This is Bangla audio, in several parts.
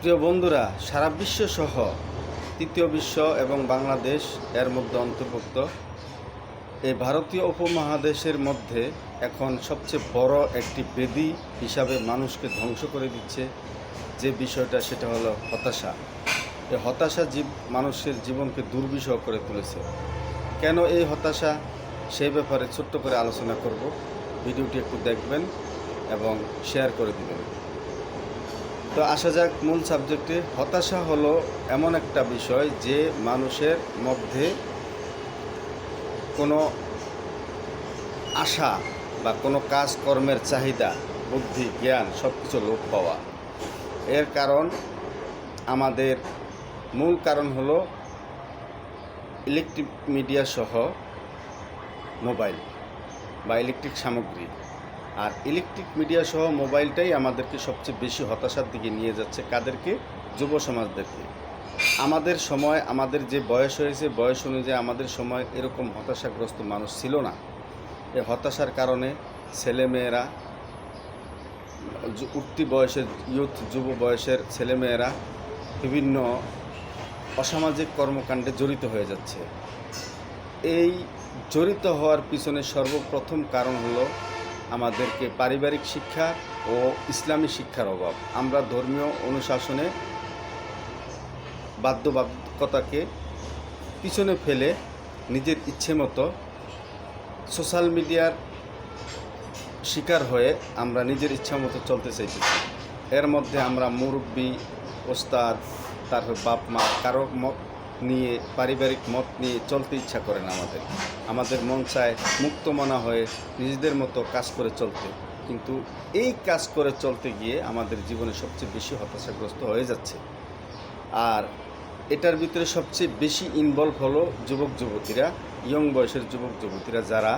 প্রিয় বন্ধুরা, সারা বিশ্ব সহ তৃতীয় বিশ্ব এবং বাংলাদেশ এর মধ্যে অন্তর্ভুক্ত। এই ভারতীয় উপমহাদেশের মধ্যে এখন সবচেয়ে বড় একটি বেদি হিসাবে মানুষকে ধ্বংস করে দিচ্ছে যে বিষয়টা, সেটা হলো হতাশা। এই হতাশা জীব, মানুষের জীবনকে দুর্বিষহ করে তুলেছে। কেন এই হতাশা? সেই ব্যাপারে ছোট্ট করে আলোচনা করব। ভিডিওটি একটু দেখবেন এবং শেয়ার করে দিবেন। তো আসা যাক মূল সাবজেক্টে। হতাশা হলো এমন একটা বিষয় যে মানুষের মধ্যে কোনো আশা বা কোনো কাজকর্মের চাহিদা, বুদ্ধি, জ্ঞান সব কিছু লোপ পাওয়া। এর কারণ আমাদের মূল কারণ হলো ইলেকট্রিক মিডিয়া সহ মোবাইল বা ইলেকট্রিক সামগ্রী। আর ইলেকট্রিক মিডিয়া সহ মোবাইলটাই আমাদেরকে সবচেয়ে বেশি হতাশার দিকে নিয়ে যাচ্ছে কাদেরকে? যুব সমাজদেরকে। আমাদের সময়, আমাদের যে বয়স হয়েছে, বয়স অনুযায়ী আমাদের সময় এরকম হতাশাগ্রস্ত মানুষ ছিল না। এই হতাশার কারণে ছেলেমেয়েরা, উঠতি বয়সের ইউথ যুব বয়সের ছেলেমেয়েরা বিভিন্ন অসামাজিক কর্মকাণ্ডে জড়িত হয়ে যাচ্ছে। এই জড়িত হওয়ার পিছনে সর্বপ্রথম কারণ হলো আমাদেরকে পারিবারিক শিক্ষা ও ইসলামী শিক্ষার অভাব। আমরা ধর্মীয় অনুশাসনে বাধ্যবাধকতাকে পিছনে ফেলে নিজের ইচ্ছে মতো সোশ্যাল মিডিয়ার শিকার হয়ে আমরা নিজের ইচ্ছা মতো চলতে চাইতেছি। এর মধ্যে আমরা মুরব্বী, ওস্তাদ, তারপর বাপ মা কারও নিয়ে, পারিবারিক মত নিয়ে চলতে ইচ্ছা করে না আমাদের। আমাদের মন চায় মুক্ত মনা হয়ে নিজেদের মতো কাজ করে চলতে। কিন্তু এই কাজ করে চলতে গিয়ে আমাদের জীবনে সবচেয়ে বেশি হতাশাগ্রস্ত হয়ে যাচ্ছে। আর এটার ভিতরে সবচেয়ে বেশি ইনভলভ হলো যুবক যুবতীরা ইয়ং বয়সের যুবক যুবতীরা যারা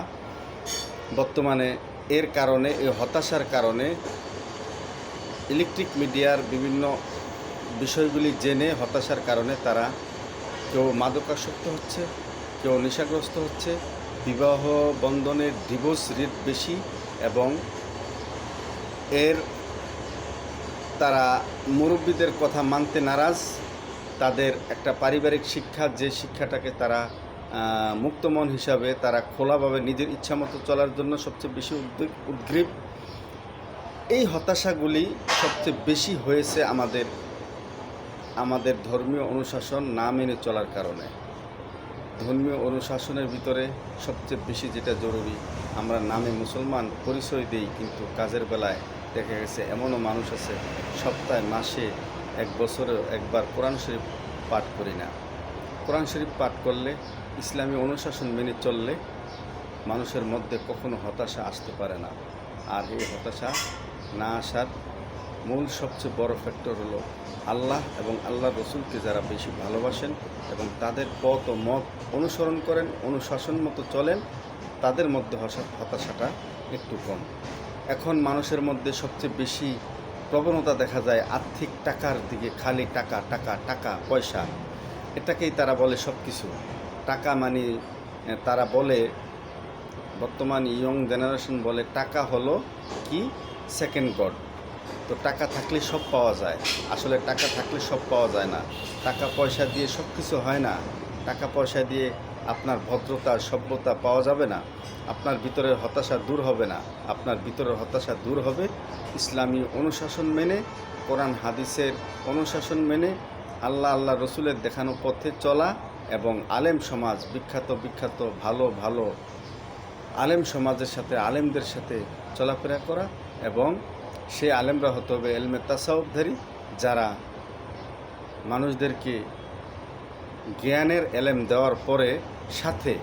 বর্তমানে এর কারণে এই হতাশার কারণে ইলেকট্রিক মিডিয়ার বিভিন্ন বিষয়গুলি জেনে হতাশার কারণে তারা কেউ মাদকাসক্ত হচ্ছে, কেউ নেশাগ্রস্ত হচ্ছে, বিবাহ বন্ধনের ডিভোর্স রেট বেশি এবং এর তারা মুরব্বীদের কথা মানতে নারাজ। তাদের একটা পারিবারিক শিক্ষা, যে শিক্ষাটাকে তারা মুক্তমন হিসাবে তারা খোলাভাবে নিজের ইচ্ছা মতো চলার জন্য সবচেয়ে বেশি উদ্বেগ, উদ্গ্রীব। এই হতাশাগুলি সবচেয়ে বেশি হয়েছে আমাদের আমাদের ধর্মীয় অনুশাসন না মেনে চলার কারণে। ধর্মীয় অনুশাসনের ভিতরে সবচেয়ে বেশি যেটা জরুরি, আমরা নামে মুসলমান পরিচয় দিই, কিন্তু কাজের বেলায় দেখা গেছে এমনও মানুষ আছে, সপ্তাহে, মাসে, এক বছরে একবার কোরআন শরীফ পাঠ করি না। কোরআন শরীফ পাঠ করলে, ইসলামী অনুশাসন মেনে চললে মানুষের মধ্যে কখনো হতাশা আসতে পারে না। আর এই হতাশা না আসার মূল সবচেয়ে বড় ফ্যাক্টর হলো আল্লাহ এবং আল্লাহ রসুলকে যারা বেশি ভালোবাসেন এবং তাদের পথ ও মত অনুসরণ করেন, অনুশাসন মতো চলেন, তাদের মধ্যে হতাশাটা একটু কম। এখন মানুষের মধ্যে সবচেয়ে বেশি প্রবণতা দেখা যায় আর্থিক টাকার দিকে, খালি টাকা টাকা টাকা, পয়সা। এটাকেই তারা বলে সব কিছু টাকা মানে তারা বলে, বর্তমান ইয়ং জেনারেশন বলে, টাকা হলো কি? সেকেন্ড গড তো টাকা থাকলে সব পাওয়া যায়। আসলে টাকা থাকলে সব পাওয়া যায় না। টাকা পয়সা দিয়ে সব কিছু হয় না। টাকা পয়সা দিয়ে আপনার ভদ্রতা সভ্যতা পাওয়া যাবে না। আপনার ভিতরের হতাশা দূর হবে না। আপনার ভিতরের হতাশা দূর হবে। ইসলামী অনুশাসন মেনে, কোরআন, হাদিসের অনুশাসন মেনে, আল্লাহ আল্লাহ রসুলের দেখানো পথে চলা এবং আলেম সমাজ, বিখ্যাত বিখ্যাত, ভালো ভালো আলেম সমাজের সাথে, আলেমদের সাথে চলাফেরা করা এবং সেই আলেমরা হতে হবে এলমে তাসাউবধারী যারা মানুষদেরকে জ্ঞানের এলেম দেওয়ার পরে সাথে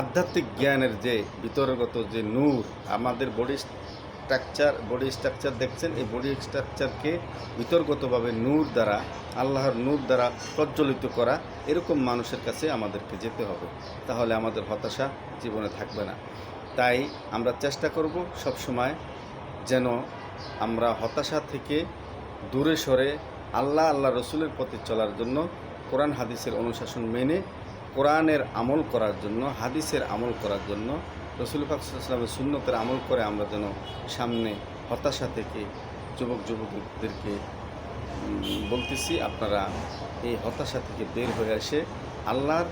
আধ্যাত্মিক জ্ঞানের যে বিতর্গত যে নূর, আমাদের বডি স্ট্রাকচার বডি স্ট্রাকচার দেখছেন, এই বডি স্ট্রাকচারকে বিতর্গতভাবে নূর দ্বারা, আল্লাহর নূর দ্বারা প্রজ্বলিত করা, এরকম মানুষের কাছে আমাদেরকে যেতে হবে। তাহলে আমাদের হতাশা জীবনে থাকবে না। তাই আমরা চেষ্টা করব সব সময় যেন আমরা হতাশা থেকে দূরে সরে আল্লাহ আল্লাহ রসুলের পথে চলার জন্য কোরআন, হাদিসের অনুশাসন মেনে কোরআনের আমল করার জন্য, হাদিসের আমল করার জন্য, রসুল পাকসাল্লামের সুন্নতের আমল করে আমরা যেন সামনে হতাশা থেকে যুবক যুবকদেরকে বলতেছি, আপনারা এই হতাশা থেকে বের হয়ে এসে আল্লাহর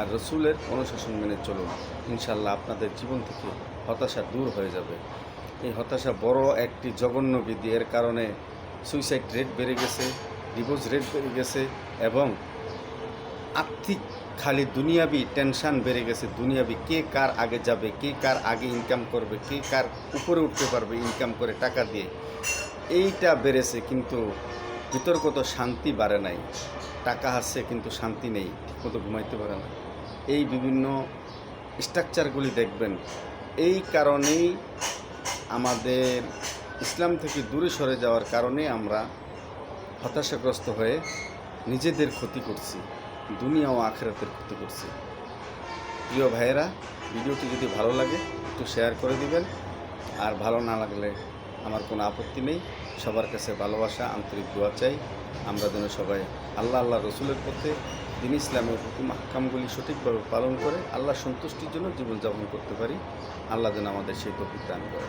আর রসুলের অনুশাসন মেনে চলুন। ইনশাল্লাহ আপনাদের জীবন থেকে হতাশা দূর হয়ে যাবে। এই হতাশা বড় একটি জঘন্য বিধি। এর কারণে সুইসাইড রেট বেড়ে গেছে ডিভোর্স রেট বেড়ে গেছে এবং আর্থিক খালি দুনিয়াবি টেনশন বেড়ে গেছে। দুনিয়াবি কে কার আগে যাবে, কে কার আগে ইনকাম করবে, কে কার উপরে উঠতে পারবে ইনকাম করে টাকা দিয়ে। এইটা বেড়েছে কিন্তু বিতর্কত শান্তি বাড়ে নাই। টাকা আসছে কিন্তু শান্তি নেই, ঠিকমতো ঘুমাইতে পারে না। এই বিভিন্ন স্ট্রাকচারগুলি দেখবেন। এই কারণেই আমাদের ইসলাম থেকে দূরে সরে যাওয়ার কারণে আমরা হতাশাগ্রস্ত হয়ে নিজেদের ক্ষতি করছি, দুনিয়া ও আখেরাতের ক্ষতি করছি। প্রিয় ভাইয়েরা, ভিডিওটি যদি ভালো লাগে, একটু শেয়ার করে দিবেন। আর ভালো না লাগলে আমার কোনো আপত্তি নেই। সবার কাছে ভালোবাসা, আন্তরিক দোয়া চাই। আমরা যেন সবাই আল্লাহ আল্লাহ রসুলের পথে দিন ইসলামের হুকুম হাক্কামগুলি সঠিকভাবে পালন করে আল্লাহ সন্তুষ্টির জন্য জীবনযাপন করতে পারি। আল্লাহ যেন আমাদের সেই তফিক দান করে।